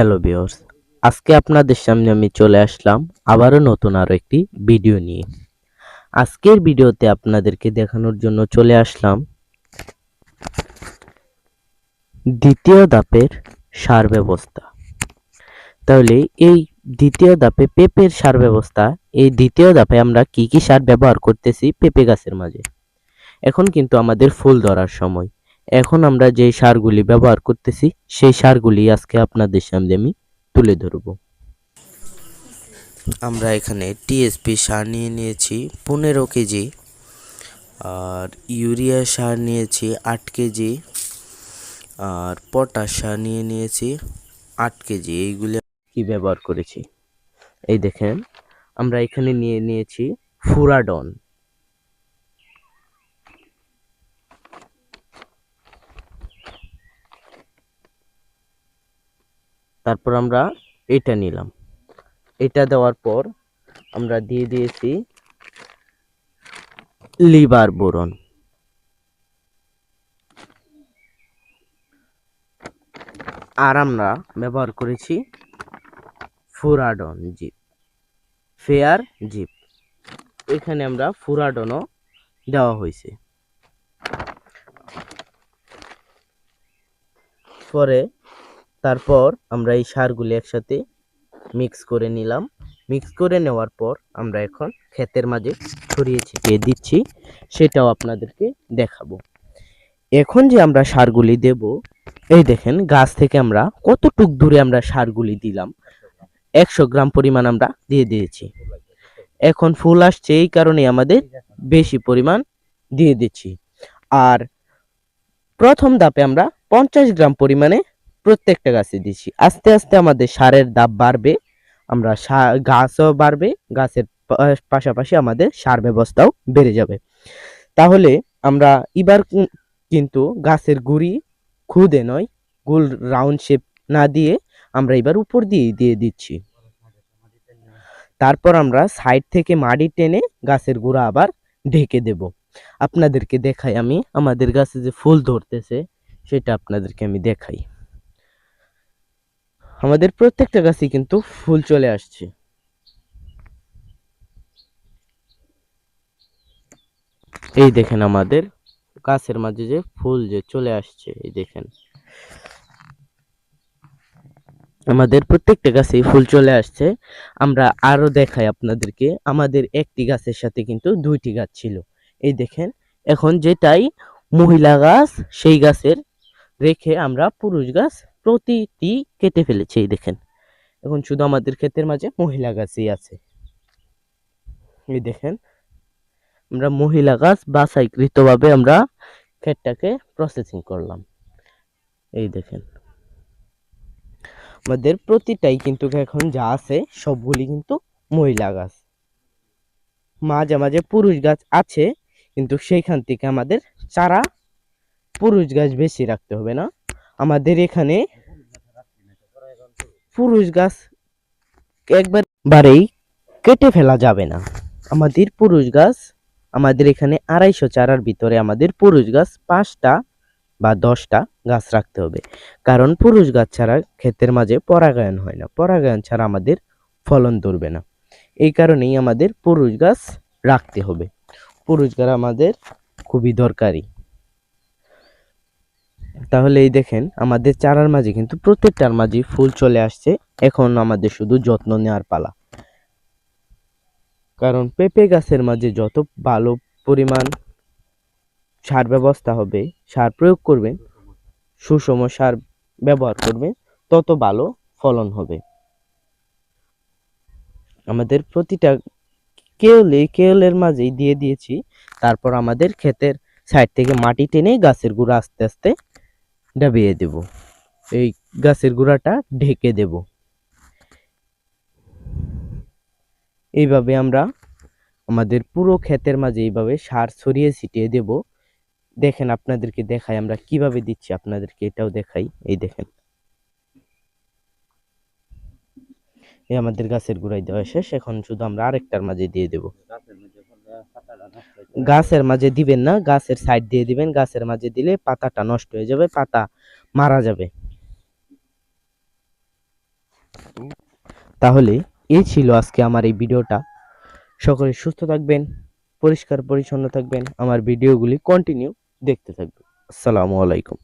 Hello viewers আজকে আপনাদের সামনে আমি চলে আসলাম আবারও নতুন আরও একটি ভিডিও নিয়ে। আজকের ভিডিওতে আপনাদেরকে দেখানোর জন্য চলে আসলাম দ্বিতীয় ধাপের সার ব্যবস্থা। তাহলে এই দ্বিতীয় ধাপে পেঁপের সার ব্যবস্থা, এই দ্বিতীয় ধাপে আমরা কি কি সার ব্যবহার করতেছি পেঁপে গাছের মাঝে। এখন কিন্তু আমাদের ফুল ধরার সময়। এখন আমরা যে সারগুলি ব্যবহার করতেছি সেই সারগুলি আজকে আপনাদের সামনে আমি তুলে ধরব। আমরা এখানে টিএসপি সার নিয়ে নিয়েছি পনেরো কেজি আর ইউরিয়া সার নিয়েছি আট কেজি আর পটাশ সার নিয়ে নিয়েছি আট কেজি। এইগুলি কি ব্যবহার করেছি? এই দেখেন আমরা এখানে নিয়ে নিয়েছি ফুরাডন। তারপর আমরা এটা নিলাম। এটা দেওয়ার পর আমরা দিয়ে দিয়েছি লিভার বোরন। আর আমরা ব্যবহার করেছি ফুরাডন জিপ, ফেয়ার জিপ। এখানে আমরা ফুরাডনও দেওয়া হয়েছে। পরে তারপর আমরা এই সারগুলি একসাথে মিক্স করে নিলাম। মিক্স করে নেওয়ার পর আমরা এখন ক্ষেতের মাঝে ছড়িয়ে ছিটিয়ে দিচ্ছি, সেটাও আপনাদেরকে দেখাবো। এখন যে আমরা সারগুলি দেব, এই দেখেন গাছ থেকে আমরা কতটুক দূরে আমরা সারগুলি দিলাম? একশো গ্রাম পরিমাণ আমরা দিয়ে দিয়েছি। এখন ফুল আসছে এই কারণে আমাদের বেশি পরিমাণ দিয়ে দিচ্ছি। আর প্রথম ধাপে আমরা পঞ্চাশ গ্রাম পরিমাণে প্রত্যেকটা গাছে দিচ্ছি আস্তে আস্তে আমাদের সারের দাম বাড়বে, আমরা গাছও বাড়বে, গাছের পাশাপাশি আমাদের সার ব্যবস্থাও বেড়ে যাবে। তাহলে আমরা এবার কিন্তু গাছের গুড়ি খুদে নয়, গোল রাউন্ড শেপ না দিয়ে আমরা এবার উপর দিয়ে দিয়ে দিচ্ছি। তারপর আমরা সাইড থেকে মাটি টেনে গাছের গোড়া আবার ঢেকে দেব। আপনাদেরকে দেখাই আমি, আমাদের গাছে যে ফুল ধরতেছে, সেটা আপনাদেরকে আমি দেখাই। আমাদের প্রত্যেকটা গাছে কিন্তু ফুল চলে আসছে। এই দেখেন আমাদের গাছের মাঝে যে ফুল যে চলে আসছে, এই দেখেন। আমাদের প্রত্যেকটা গাছেই ফুল চলে আসছে। আমরা আরও দেখাই আপনাদেরকে, আমাদের একটি গাছের সাথে কিন্তু দুইটি গাছ ছিল। এই দেখেন, এখন যেটাই মহিলা গাছ, সেই গাছের রেখে আমরা পুরুষ গাছ প্রতিটি কেটে ফেলেছি, এই দেখেন। এখন শুধু আমাদের ক্ষেতের মাঝে মহিলা গাছই আছে। এই দেখেন, আমরা মহিলা গাছ বাছাইকৃতভাবে আমরা ক্ষেতটাকে প্রসেসিং করলাম। এই দেখেন, আমাদের প্রতিটাই কিন্তু এখন যা আছে সবগুলি কিন্তু মহিলা গাছ। মাঝে মাঝে পুরুষ গাছ আছে, কিন্তু সেইখান থেকে আমাদের চারা পুরুষ গাছ বেশি রাখতে হবে না? আমাদের এখানে পুরুষ গাছ একবার বারেই কেটে ফেলা যাবে না। আমাদের পুরুষ গাছ, আমাদের এখানে আড়াইশো চারার ভিতরে আমাদের পুরুষ গাছ পাঁচটা বা দশটা গাছ রাখতে হবে। কারণ পুরুষ গাছ ছাড়া ক্ষেতের মাঝে পরাগায়ন হয় না। পরাগায়ন ছাড়া আমাদের ফলন ধরবে না। এই কারণেই আমাদের পুরুষ গাছ রাখতে হবে। পুরুষ গাছ আমাদের খুবই দরকারি। তাহলে এই দেখেন, আমাদের চারার মাঝে কিন্তু প্রত্যেকটার মাঝে ফুল চলে আসছে। এখন আমাদের শুধু যত্ন নেওয়ার পালা। কারণ পেঁপে গাছের মাঝে যত ভালো পরিমাণ সার ব্যবস্থা হবে, সার প্রয়োগ করবেন, সুষম সার ব্যবহার করবেন, তত ভালো ফলন হবে। আমাদের প্রতিটা কেওলে কেওলের মাঝেই দিয়ে দিয়েছি। তারপর আমাদের ক্ষেতের সাইড থেকে মাটি টেনে গাছের গুঁড়া আস্তে আস্তে ডাবিয়ে দেব। এই গাছের গুঁড়াটা ঢেকে দেব। এইভাবে আমরা আমাদের পুরো ক্ষেতের মাঝে এইভাবে সার ছড়িয়ে ছিটিয়ে দেব। দেখেন আপনাদেরকে দেখাই আমরা কীভাবে দিচ্ছি, আপনাদেরকে এটাও দেখাই। এই দেখেন। এই আমাদের গাছের গোড়ায় দেওয়া শেষ। এখন শুধু আমরা আরেকটার মাঝে দিয়ে দেব। গাছের মাঝে দিবেন না, গাছের সাইড দিয়ে দিবেন, গাছের মাঝে দিলে পাতাটা নষ্ট হয়ে যাবে, পাতা মারা যাবে। তাহলে এই ছিল আজকে আমার এই ভিডিওটা। সকলে সুস্থ থাকবেন, পরিষ্কার পরিচ্ছন্ন থাকবেন, আমার ভিডিওগুলি কন্টিনিউ দেখতে থাকবেন। আসসালামু আলাইকুম।